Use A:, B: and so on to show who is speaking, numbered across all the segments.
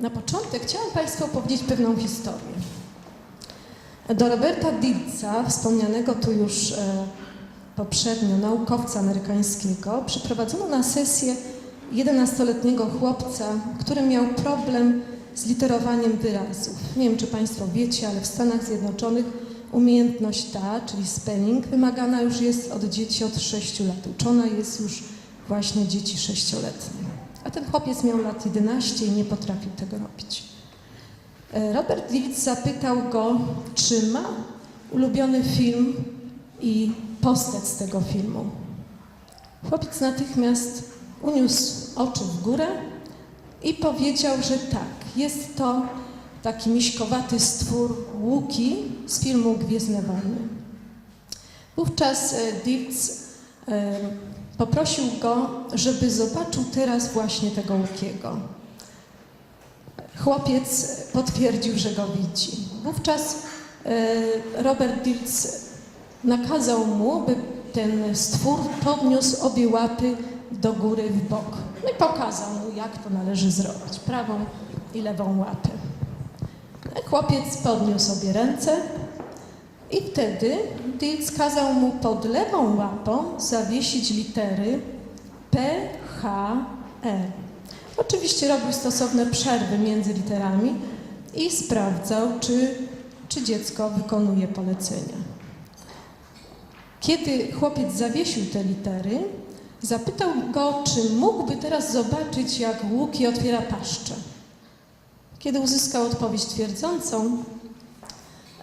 A: Na początek chciałam Państwu opowiedzieć pewną historię. Do Roberta Dilca, wspomnianego tu już e, poprzednio naukowca amerykańskiego, przyprowadzono na sesję 11-letniego chłopca, który miał problem z literowaniem wyrazów. Nie wiem, czy Państwo wiecie, ale w Stanach Zjednoczonych umiejętność ta, czyli spelling, wymagana już jest od dzieci od 6 lat. Uczona jest już właśnie dzieci 6-letnie. Ten chłopiec miał lat 11 i nie potrafił tego robić. E, Robert Dilc zapytał go, czy ma ulubiony film i postać z tego filmu. Chłopiec natychmiast uniósł oczy w górę i powiedział, że tak, jest to taki miśkowaty stwór Łuki z filmu Gwiezdne Wojny. Wówczas Dilc e, poprosił go, żeby zobaczył teraz właśnie tego Łukiego. Chłopiec potwierdził, że go widzi. Wówczas e, Robert Dilc nakazał mu, by ten stwór podniósł obie łapy do góry w bok. No i pokazał mu, jak to należy zrobić. Prawą i lewą łapę. Chłopiec podniósł obie ręce i wtedy Dilc kazał mu pod lewą łapą zawiesić litery P, H, E. Oczywiście robił stosowne przerwy między literami i sprawdzał, czy, czy dziecko wykonuje polecenia. Kiedy chłopiec zawiesił te litery, zapytał go, czy mógłby teraz zobaczyć, jak Łuki otwiera paszczę. Kiedy uzyskał odpowiedź twierdzącą,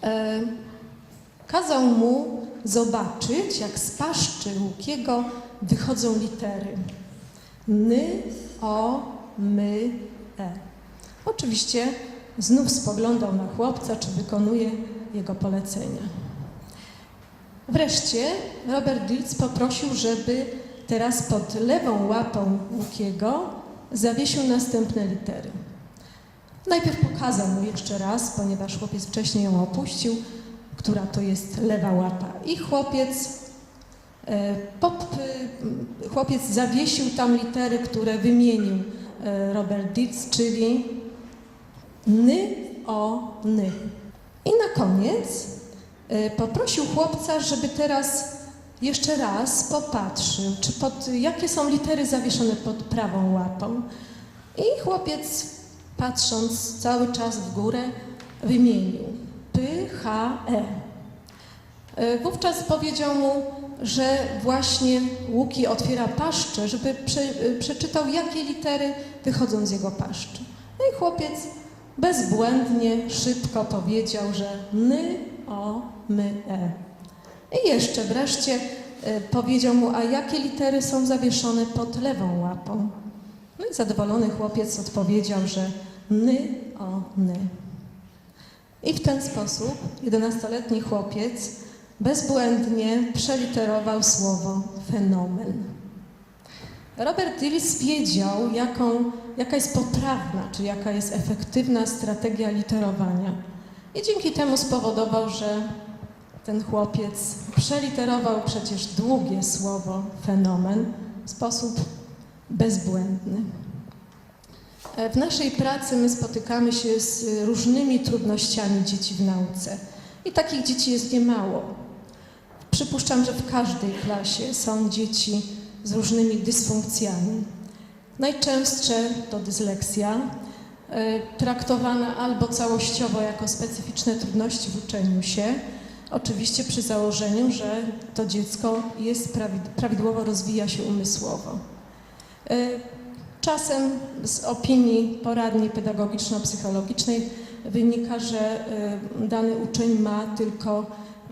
A: e, kazał mu zobaczyć, jak z paszczy Łukiego wychodzą litery. Ny, o, my, e. Oczywiście znów spoglądał na chłopca, czy wykonuje jego polecenia. Wreszcie Robert Dilc poprosił, żeby teraz pod lewą łapą Łukiego zawiesił następne litery. Najpierw pokazał mu jeszcze raz, ponieważ chłopiec wcześniej ją opuścił, która to jest lewa łapa. I chłopiec, e, e, chłopiec zawiesił tam litery, które wymienił e, Robert Dilc, czyli ny, o, ny. I na koniec e, poprosił chłopca, żeby teraz jeszcze raz popatrzył, czy pod, jakie są litery zawieszone pod prawą łapą. I chłopiec, patrząc cały czas w górę, wymienił P, H, E. E, Wówczas powiedział mu, że właśnie Łuki otwiera paszczę, żeby prze, e, przeczytał, jakie litery wychodzą z jego paszczy. No i chłopiec bezbłędnie, szybko powiedział, że ny, o, my, e. I jeszcze wreszcie e, powiedział mu, a jakie litery są zawieszone pod lewą łapą. No i zadowolony chłopiec odpowiedział, że ny, o, ny. I w ten sposób jedenastoletni chłopiec bezbłędnie przeliterował słowo fenomen. Robert Dills wiedział, jaką, jaka jest poprawna, czy jaka jest efektywna strategia literowania. I dzięki temu spowodował, że ten chłopiec przeliterował przecież długie słowo fenomen w sposób bezbłędny. E, W naszej pracy my spotykamy się z różnymi trudnościami dzieci w nauce. I takich dzieci jest niemało. Przypuszczam, że w każdej klasie są dzieci z różnymi dysfunkcjami. Najczęstsze to dysleksja, e, traktowana albo całościowo jako specyficzne trudności w uczeniu się, oczywiście przy założeniu, że to dziecko jest prawid- prawidłowo rozwija się umysłowo. Czasem z opinii poradni pedagogiczno-psychologicznej wynika, że e, dany uczeń ma tylko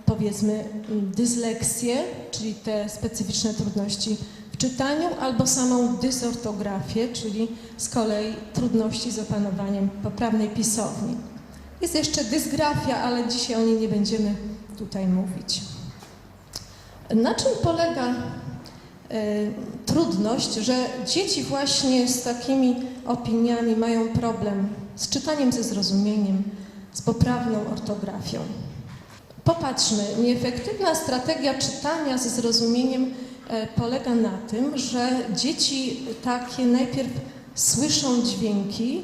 A: powiedzmy dysleksję, czyli te specyficzne trudności w czytaniu, albo samą dysortografię, czyli z kolei trudności z opanowaniem poprawnej pisowni. Jest jeszcze dysgrafia, ale dzisiaj o niej nie będziemy tutaj mówić. Na czym polega e, trudność, że dzieci właśnie z takimi opiniami mają problem z czytaniem ze zrozumieniem, z poprawną ortografią. Popatrzmy, nieefektywna strategia czytania ze zrozumieniem e, polega na tym, że dzieci takie najpierw słyszą dźwięki,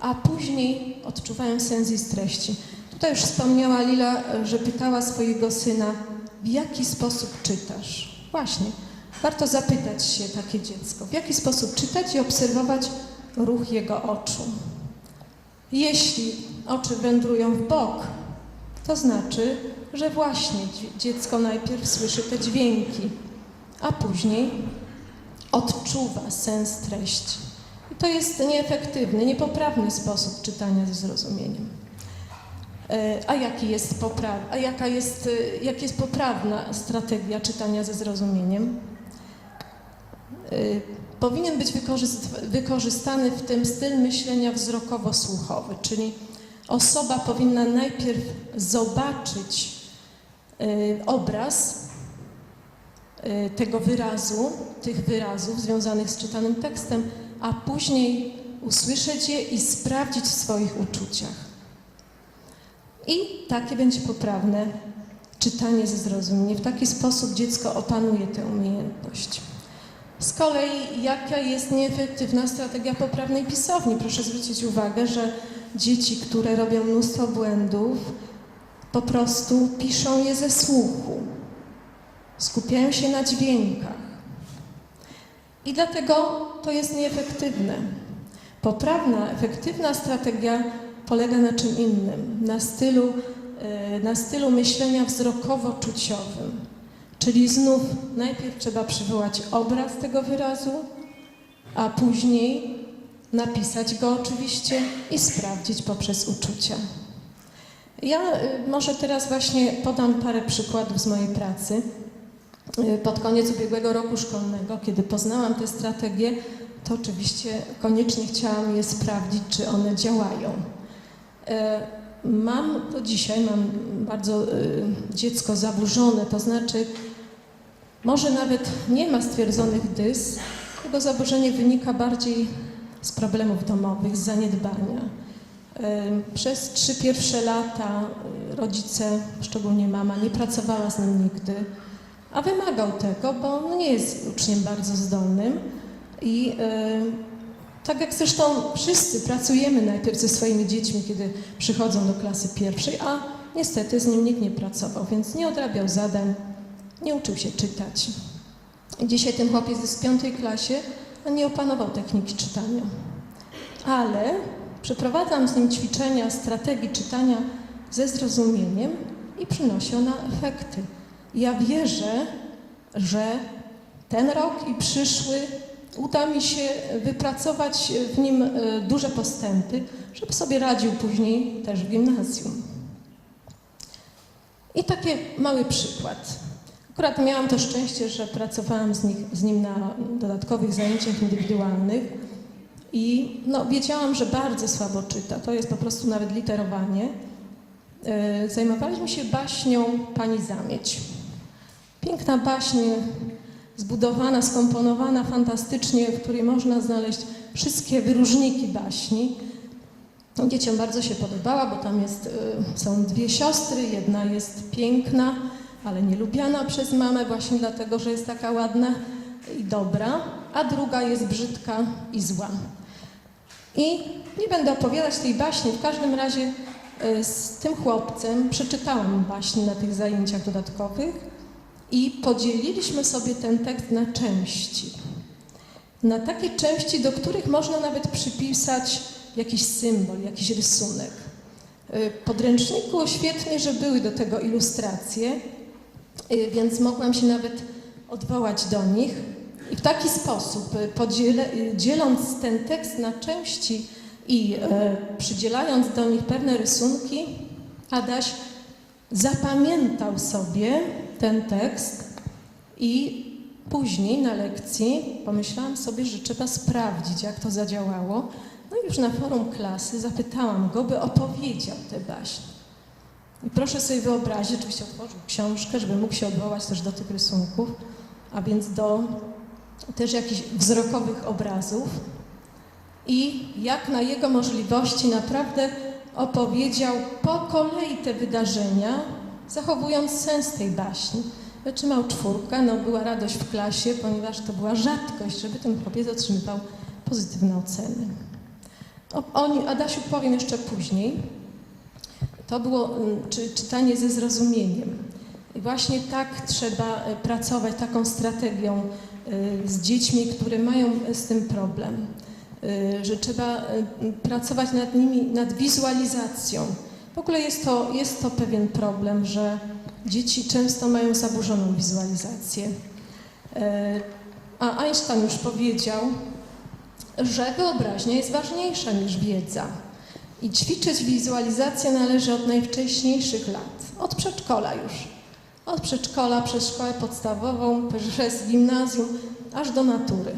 A: a później odczuwają sens i treści. Tutaj już wspomniała Lila, że pytała swojego syna, w jaki sposób czytasz? Właśnie, warto zapytać się takie dziecko, w jaki sposób czytać i obserwować ruch jego oczu. Jeśli oczy wędrują w bok, to znaczy, że właśnie dzie- dziecko najpierw słyszy te dźwięki, a później odczuwa sens treści. I to jest nieefektywny, niepoprawny sposób czytania ze zrozumieniem. E, A, jaki jest popraw, a jaka jest, e, jak jest poprawna strategia czytania ze zrozumieniem? E, Powinien być wykorzyst- wykorzystany w tym styl myślenia wzrokowo-słuchowy, czyli osoba powinna najpierw zobaczyć e, obraz e, tego wyrazu, tych wyrazów związanych z czytanym tekstem, a później usłyszeć je i sprawdzić w swoich uczuciach. I takie będzie poprawne czytanie ze zrozumieniem. W taki sposób dziecko opanuje tę umiejętność. Z kolei, jaka jest nieefektywna strategia poprawnej pisowni? Proszę zwrócić uwagę, że dzieci, które robią mnóstwo błędów, po prostu piszą je ze słuchu, skupiają się na dźwiękach. I dlatego to jest nieefektywne. Poprawna, efektywna strategia polega na czym innym, na stylu, e, na stylu myślenia wzrokowo-czuciowym. Czyli znów najpierw trzeba przywołać obraz tego wyrazu, a później napisać go oczywiście i sprawdzić poprzez uczucia. Ja y, może teraz właśnie podam parę przykładów z mojej pracy. Y, Pod koniec ubiegłego roku szkolnego, kiedy poznałam te strategie, to oczywiście koniecznie chciałam je sprawdzić, czy one działają. E, Mam do dzisiaj, mam bardzo y, dziecko zaburzone, to znaczy może nawet nie ma stwierdzonych dys, jego zaburzenie wynika bardziej z problemów domowych, z zaniedbania. Przez trzy pierwsze lata y, rodzice, szczególnie mama, nie pracowała z nim nigdy, a wymagał tego, bo on nie jest uczniem bardzo zdolnym. I tak jak zresztą wszyscy pracujemy najpierw ze swoimi dziećmi, kiedy przychodzą do klasy pierwszej, a niestety z nim nikt nie pracował, więc nie odrabiał zadań, nie uczył się czytać. Dzisiaj ten chłopiec jest w piątej klasie, a nie opanował techniki czytania. Ale przeprowadzam z nim ćwiczenia strategii czytania ze zrozumieniem i przynosi ona efekty. Ja wierzę, że ten rok i przyszły uda mi się wypracować w nim e, duże postępy, żeby sobie radził później też w gimnazjum. I taki mały przykład. Akurat miałam to szczęście, że pracowałam z, nich, z nim na dodatkowych zajęciach indywidualnych i no, wiedziałam, że bardzo słabo czyta. To jest po prostu nawet literowanie. E, Zajmowaliśmy się baśnią Pani Zamieć. Piękna baśń, zbudowana, skomponowana fantastycznie, w której można znaleźć wszystkie wyróżniki baśni. No, Dzieciom bardzo się podobała, bo tam jest, y, są dwie siostry. Jedna jest piękna, ale nielubiana przez mamę właśnie dlatego, że jest taka ładna i dobra, a druga jest brzydka i zła. I nie będę opowiadać tej baśni, w każdym razie y, z tym chłopcem przeczytałam baśń na tych zajęciach dodatkowych i podzieliliśmy sobie ten tekst na części. Na takie części, do których można nawet przypisać jakiś symbol, jakiś rysunek. Y, W podręczniku świetnie, że były do tego ilustracje, więc mogłam się nawet odwołać do nich. I w taki sposób, y, y, dzieląc ten tekst na części i e, przydzielając do nich pewne rysunki, Adaś zapamiętał sobie ten tekst i później na lekcji pomyślałam sobie, że trzeba sprawdzić, jak to zadziałało. No i już na forum klasy zapytałam go, by opowiedział tę baśń. I proszę sobie wyobrazić, oczywiście otworzył książkę, żeby mógł się odwołać też do tych rysunków, a więc do też jakichś wzrokowych obrazów. I jak na jego możliwości naprawdę opowiedział po kolei te wydarzenia, zachowując sens tej baśni. Wytrzymał czwórkę, no była radość w klasie, ponieważ to była rzadkość, żeby ten chłopiec otrzymywał pozytywne oceny. O, o Adasiu powiem jeszcze później. To było mm, czy, czytanie ze zrozumieniem. I właśnie tak trzeba e, pracować, taką strategią e, z dziećmi, które mają z tym problem. Że trzeba pracować nad nimi, nad wizualizacją. W ogóle jest to, jest to pewien problem, że dzieci często mają zaburzoną wizualizację. E, A Einstein już powiedział, że wyobraźnia jest ważniejsza niż wiedza. I ćwiczyć wizualizację należy od najwcześniejszych lat, od przedszkola już. Od przedszkola przez szkołę podstawową, przez gimnazjum, aż do natury.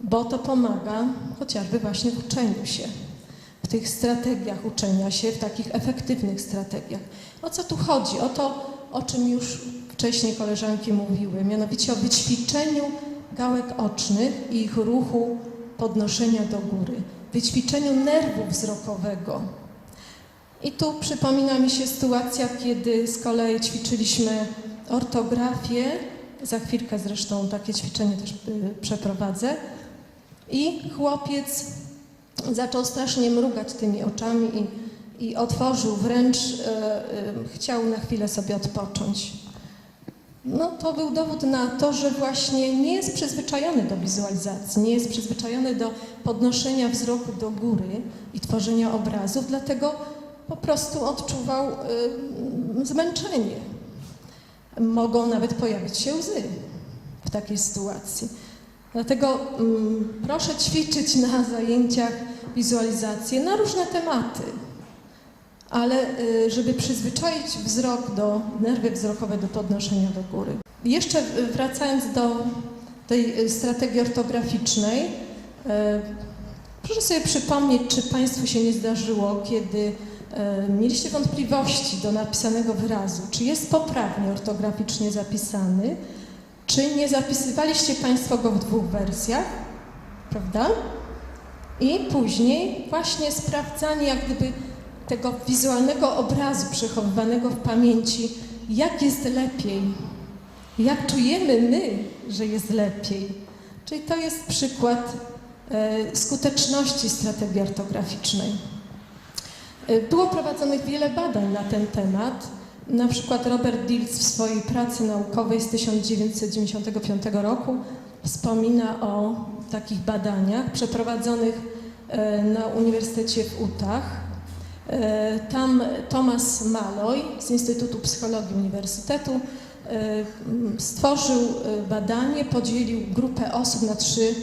A: Bo to pomaga chociażby właśnie w uczeniu się, w tych strategiach uczenia się, w takich efektywnych strategiach. O co tu chodzi? O to, o czym już wcześniej koleżanki mówiły, mianowicie o wyćwiczeniu gałek ocznych i ich ruchu podnoszenia do góry, wyćwiczeniu nerwu wzrokowego. I tu przypomina mi się sytuacja, kiedy z kolei ćwiczyliśmy ortografię, za chwilkę zresztą takie ćwiczenie też y, przeprowadzę, i chłopiec zaczął strasznie mrugać tymi oczami i, i otworzył wręcz, e, e, chciał na chwilę sobie odpocząć. No to był dowód na to, że właśnie nie jest przyzwyczajony do wizualizacji, nie jest przyzwyczajony do podnoszenia wzroku do góry i tworzenia obrazów, dlatego po prostu odczuwał y, zmęczenie. Mogą nawet pojawić się łzy w takiej sytuacji. Dlatego mm, proszę ćwiczyć na zajęciach wizualizację na różne tematy, ale y, żeby przyzwyczaić wzrok do, nerwy wzrokowe do podnoszenia do góry. Jeszcze y, wracając do tej y, strategii ortograficznej, proszę sobie przypomnieć, czy Państwu się nie zdarzyło, kiedy mieliście wątpliwości do napisanego wyrazu, czy jest poprawnie ortograficznie zapisany, czy nie zapisywaliście Państwo go w dwóch wersjach, prawda? I później właśnie sprawdzanie jak gdyby tego wizualnego obrazu przechowywanego w pamięci, jak jest lepiej, jak czujemy my, że jest lepiej. Czyli to jest przykład e, skuteczności strategii ortograficznej. E, Było prowadzonych wiele badań na ten temat. Na przykład Robert Dills w swojej pracy naukowej z 1995 roku wspomina o takich badaniach przeprowadzonych e, na Uniwersytecie w Utah. E, Tam Thomas Malloy z Instytutu Psychologii Uniwersytetu e, stworzył e, badanie, podzielił grupę osób na trzy,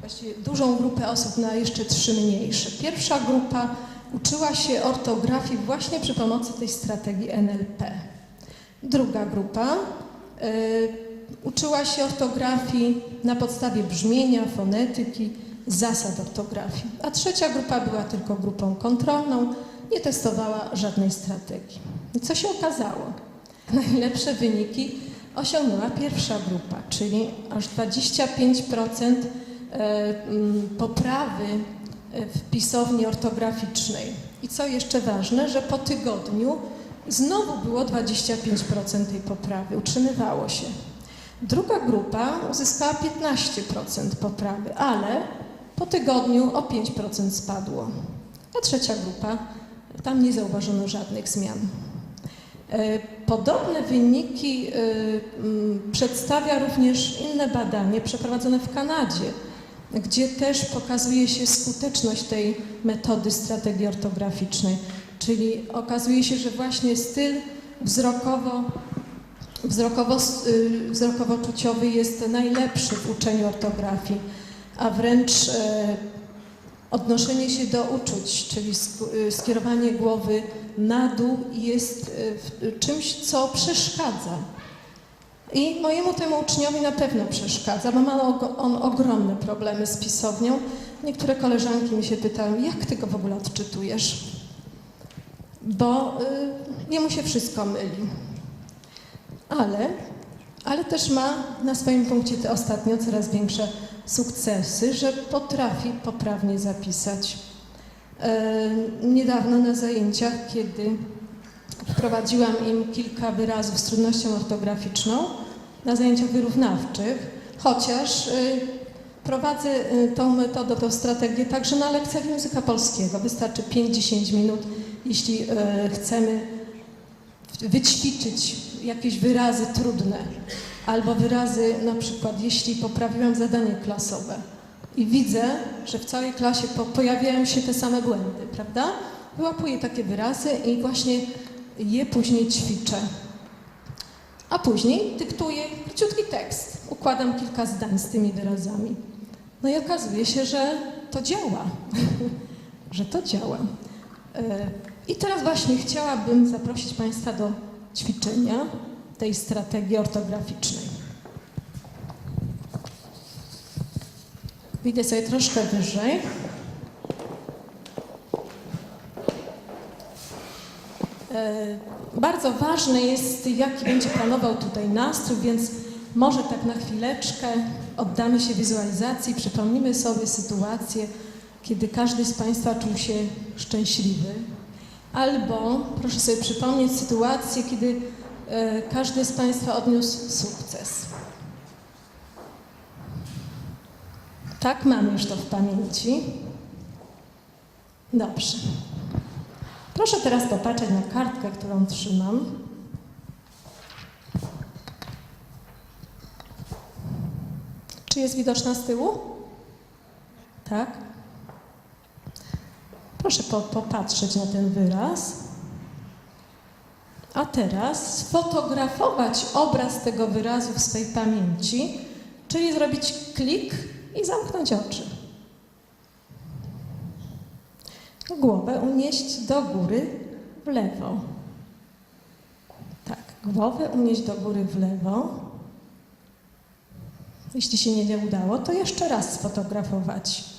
A: właściwie dużą grupę osób na jeszcze trzy mniejsze. Pierwsza grupa uczyła się ortografii właśnie przy pomocy tej strategii NLP. Druga grupa uczyła się ortografii na podstawie brzmienia, fonetyki, zasad ortografii. A trzecia grupa była tylko grupą kontrolną, nie testowała żadnej strategii. I co się okazało? Najlepsze wyniki osiągnęła pierwsza grupa, czyli aż 25% e, poprawy e, w pisowni ortograficznej. I co jeszcze ważne, że po tygodniu znowu było 25% tej poprawy, utrzymywało się. Druga grupa uzyskała 15% poprawy, ale po tygodniu o 5% spadło. A trzecia grupa, tam nie zauważono żadnych zmian. E, Podobne wyniki e, przedstawia również inne badanie przeprowadzone w Kanadzie, gdzie też pokazuje się skuteczność tej metody strategii ortograficznej, czyli okazuje się, że właśnie styl wzrokowo, wzrokowo, y, wzrokowo-czuciowy jest najlepszy w uczeniu ortografii, a wręcz e, odnoszenie się do uczuć, czyli y, skierowanie głowy na dół jest y, czymś, co przeszkadza. I mojemu temu uczniowi na pewno przeszkadza, bo ma on ogromne problemy z pisownią. Niektóre koleżanki mi się pytają, jak ty go w ogóle odczytujesz? Bo y, jemu się wszystko myli. Ale, ale też ma na swoim punkcie te ostatnio coraz większe sukcesy, że potrafi poprawnie zapisać. E, niedawno na zajęciach, kiedy wprowadziłam im kilka wyrazów z trudnością ortograficzną, na zajęciach wyrównawczych, chociaż y, Prowadzę y, tą metodę, tą strategię także na lekcjach języka polskiego. Wystarczy 5-10 minut, jeśli chcemy wyćwiczyć jakieś wyrazy trudne albo wyrazy, na przykład jeśli poprawiłam zadanie klasowe i widzę, że w całej klasie po, pojawiają się te same błędy, prawda? Wyłapuję takie wyrazy i właśnie je później ćwiczę. A później dyktuję króciutki tekst. Układam kilka zdań z tymi wyrazami. No i okazuje się, że to działa. że to działa. E, I teraz właśnie chciałabym zaprosić Państwa do ćwiczenia tej strategii ortograficznej. Wyjdę sobie troszkę wyżej. E, Bardzo ważne jest, jaki będzie panował tutaj nastrój, więc może tak na chwileczkę oddamy się wizualizacji, przypomnimy sobie sytuację, kiedy każdy z Państwa czuł się szczęśliwy, albo proszę sobie przypomnieć sytuację, kiedy każdy z Państwa odniósł sukces. Tak, mamy już to w pamięci. Dobrze. Proszę teraz popatrzeć na kartkę, którą trzymam. Czy jest widoczna z tyłu? Tak? Proszę po, popatrzeć na ten wyraz. A teraz sfotografować obraz tego wyrazu w swej pamięci, czyli zrobić klik i zamknąć oczy. Głowę unieść do góry w lewo. Tak, głowę unieść do góry w lewo. Jeśli się nie udało, to jeszcze raz sfotografować.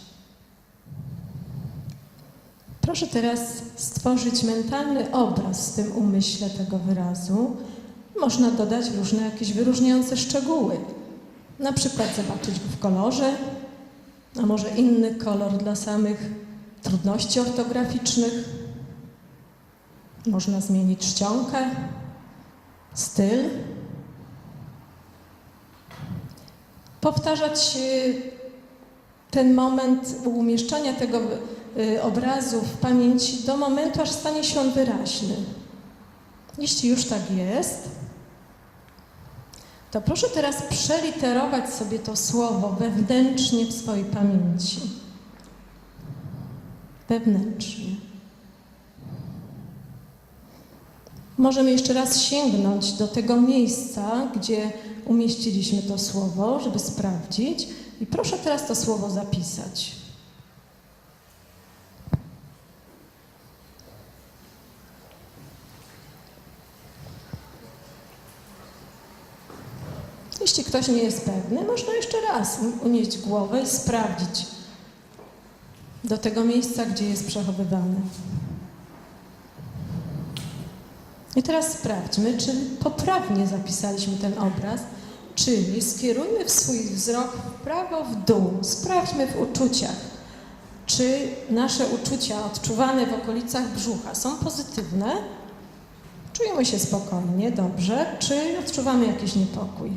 A: Proszę teraz stworzyć mentalny obraz w tym umyśle tego wyrazu. Można dodać różne jakieś wyróżniające szczegóły. Na przykład zobaczyć go w kolorze, a może inny kolor dla samych trudności ortograficznych. Można zmienić czcionkę, styl. Powtarzać y, ten moment umieszczania tego y, obrazu w pamięci do momentu, aż stanie się on wyraźny. Jeśli już tak jest, to proszę teraz przeliterować sobie to słowo wewnętrznie w swojej pamięci wewnętrznie. Możemy jeszcze raz sięgnąć do tego miejsca, gdzie umieściliśmy to słowo, żeby sprawdzić. I proszę teraz to słowo zapisać. Jeśli ktoś nie jest pewny, można jeszcze raz unieść głowę i sprawdzić, do tego miejsca, gdzie jest przechowywany. I teraz sprawdźmy, czy poprawnie zapisaliśmy ten obraz, czyli skierujmy swój wzrok w prawo, w dół. Sprawdźmy w uczuciach, czy nasze uczucia odczuwane w okolicach brzucha są pozytywne, czujemy się spokojnie, dobrze, czy odczuwamy jakiś niepokój.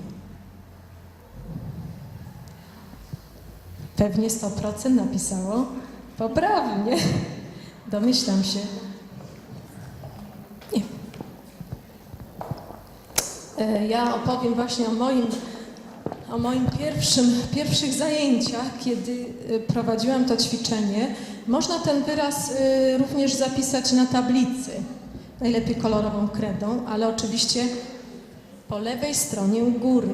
A: Pewnie 100% napisało Poprawnie. Domyślam się. Nie. E, Ja opowiem właśnie o moim, o moim pierwszym, pierwszych zajęciach, kiedy e, prowadziłam to ćwiczenie. Można ten wyraz e, również zapisać na tablicy, najlepiej kolorową kredą, ale oczywiście po lewej stronie u góry.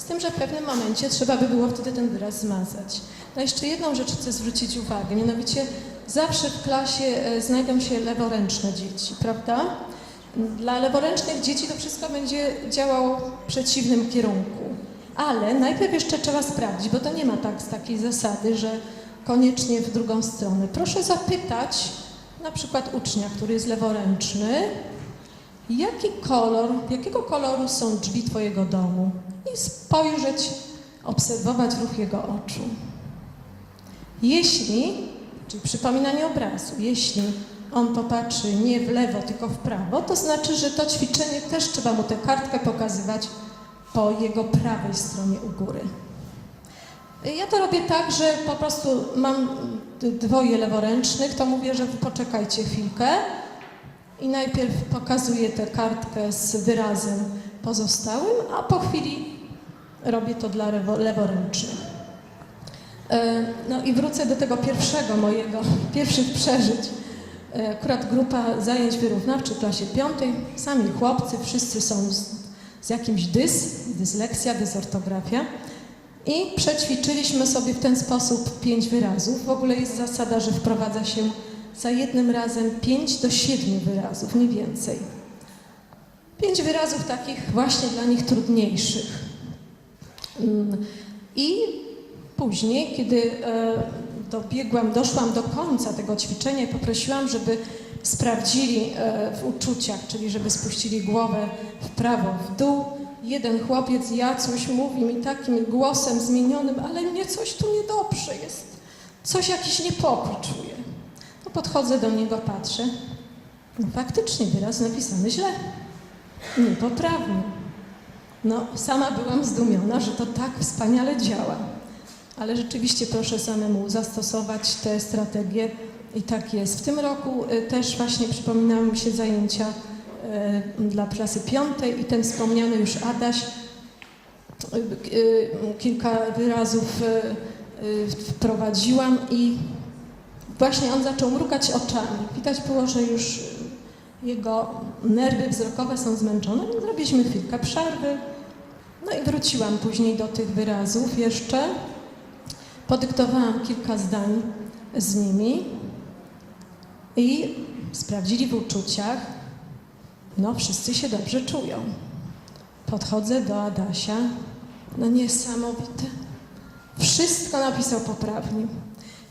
A: Z tym, że w pewnym momencie trzeba by było wtedy ten wyraz zmazać. No jeszcze jedną rzecz chcę zwrócić uwagę, mianowicie zawsze w klasie e, znajdą się leworęczne dzieci, prawda? Dla leworęcznych dzieci to wszystko będzie działało w przeciwnym kierunku. Ale najpierw jeszcze trzeba sprawdzić, bo to nie ma tak takiej zasady, że koniecznie w drugą stronę. Proszę zapytać na przykład ucznia, który jest leworęczny, jaki kolor, jakiego koloru są drzwi Twojego domu? I spojrzeć, obserwować ruch jego oczu. Jeśli, czyli przypominanie obrazu, jeśli on popatrzy nie w lewo, tylko w prawo, to znaczy, że to ćwiczenie też trzeba mu tę kartkę pokazywać po jego prawej stronie u góry. Ja to robię tak, że po prostu mam dwoje leworęcznych, to mówię, że poczekajcie chwilkę i najpierw pokazuję tę kartkę z wyrazem pozostałym, a po chwili robię to dla lewo- leworęcznych. E, No i wrócę do tego pierwszego mojego, pierwszych przeżyć. E, Akurat grupa zajęć wyrównawczych w klasie piątej, sami chłopcy, wszyscy są z, z jakimś dys, dysleksja, dysortografia. I przećwiczyliśmy sobie w ten sposób pięć wyrazów. W ogóle jest zasada, że wprowadza się za jednym razem pięć do siedmiu wyrazów, nie więcej. Pięć wyrazów takich właśnie dla nich trudniejszych. Mm, I później, kiedy e, dobiegłam, doszłam do końca tego ćwiczenia i poprosiłam, żeby sprawdzili e, w uczuciach, czyli żeby spuścili głowę w prawo, w dół. Jeden chłopiec, Jacuś, mówi mi takim głosem zmienionym, ale mnie coś tu niedobrze jest. Coś, jakiś niepokój czuję. To podchodzę do niego, patrzę. No faktycznie wyraz napisany źle. Niepoprawnie. No, sama byłam zdumiona, że to tak wspaniale działa. Ale rzeczywiście proszę samemu zastosować te strategie i tak jest. W tym roku y, też właśnie przypominały mi się zajęcia y, dla klasy piątej i ten wspomniany już Adaś y, kilka wyrazów wprowadziłam i właśnie on zaczął mrugać oczami. Widać było, że już jego nerwy wzrokowe są zmęczone. No, Zrobiliśmy chwilkę przerwy. No i wróciłam później do tych wyrazów jeszcze. Podyktowałam kilka zdań z nimi i sprawdzili w uczuciach. No, wszyscy się dobrze czują. Podchodzę do Adasia. No niesamowite. Wszystko napisał poprawnie.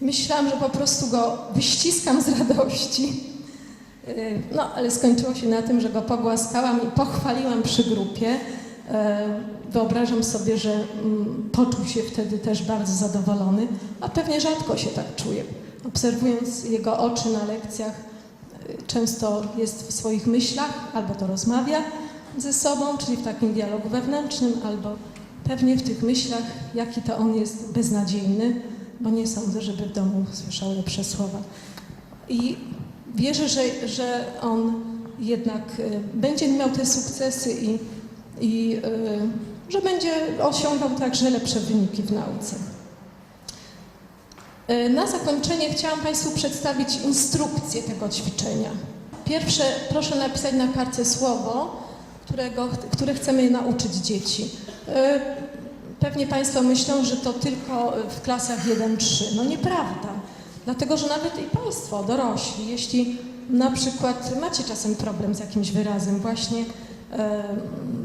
A: Myślałam, że po prostu go wyściskam z radości. Yy, No, ale skończyło się na tym, że go pogłaskałam i pochwaliłam przy grupie. Yy, Wyobrażam sobie, że mm, poczuł się wtedy też bardzo zadowolony, a pewnie rzadko się tak czuje. Obserwując jego oczy na lekcjach, yy, często jest w swoich myślach, albo to rozmawia ze sobą, czyli w takim dialogu wewnętrznym, albo pewnie w tych myślach, jaki to on jest beznadziejny, bo nie sądzę, żeby w domu słyszał lepsze słowa. I wierzę, że, że on jednak y, będzie miał te sukcesy i, i y, że będzie osiągał także lepsze wyniki w nauce. Y, Na zakończenie chciałam Państwu przedstawić instrukcję tego ćwiczenia. Pierwsze, proszę napisać na kartce słowo, którego, które chcemy nauczyć dzieci. Pewnie Państwo myślą, że to tylko w klasach 1-3. No nieprawda. Dlatego, że nawet i Państwo, dorośli, jeśli na przykład macie czasem problem z jakimś wyrazem, właśnie e,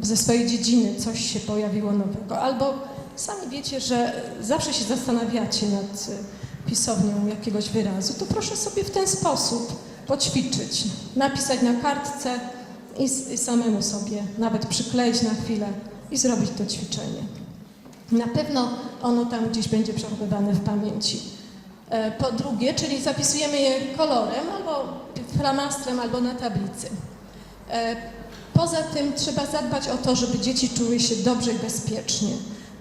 A: ze swojej dziedziny coś się pojawiło nowego, albo sami wiecie, że zawsze się zastanawiacie nad e, pisownią jakiegoś wyrazu, to proszę sobie w ten sposób poćwiczyć, napisać na kartce i, i samemu sobie nawet przykleić na chwilę i zrobić to ćwiczenie. Na pewno ono tam gdzieś będzie przechowywane w pamięci. E, Po drugie, czyli zapisujemy je kolorem albo flamastrem, albo na tablicy. E, Poza tym trzeba zadbać o to, żeby dzieci czuły się dobrze i bezpiecznie.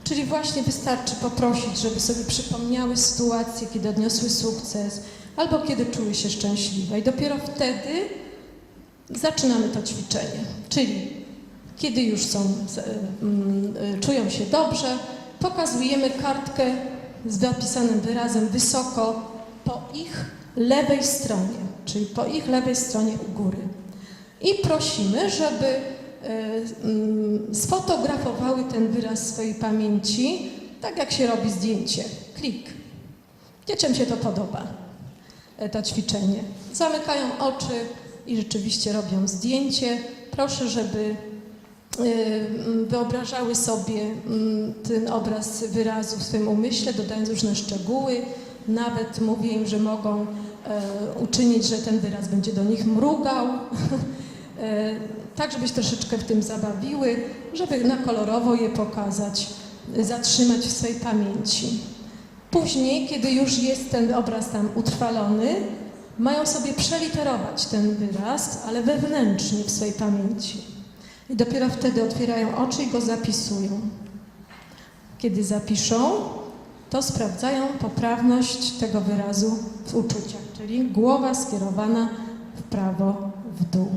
A: Czyli właśnie wystarczy poprosić, żeby sobie przypomniały sytuacje, kiedy odniosły sukces, albo kiedy czuły się szczęśliwe. I dopiero wtedy zaczynamy to ćwiczenie. Czyli kiedy już są, mm, czują się dobrze, pokazujemy kartkę z zapisanym wyrazem wysoko po ich lewej stronie, czyli po ich lewej stronie u góry. I prosimy, żeby y, mm, sfotografowały ten wyraz swojej pamięci, tak jak się robi zdjęcie. Klik. Dzieciom się to podoba, e, to ćwiczenie. Zamykają oczy i rzeczywiście robią zdjęcie. Proszę, żeby wyobrażały sobie mm, ten obraz wyrazu w swoim umyśle, dodając różne szczegóły. Nawet mówię im, że mogą e, uczynić, że ten wyraz będzie do nich mrugał. E, tak, żeby się troszeczkę w tym zabawiły, żeby na kolorowo je pokazać, y, zatrzymać w swojej pamięci. Później, kiedy już jest ten obraz tam utrwalony, mają sobie przeliterować ten wyraz, ale wewnętrznie w swojej pamięci. I dopiero wtedy otwierają oczy i go zapisują. Kiedy zapiszą, to sprawdzają poprawność tego wyrazu w uczuciach, czyli głowa skierowana w prawo, w dół.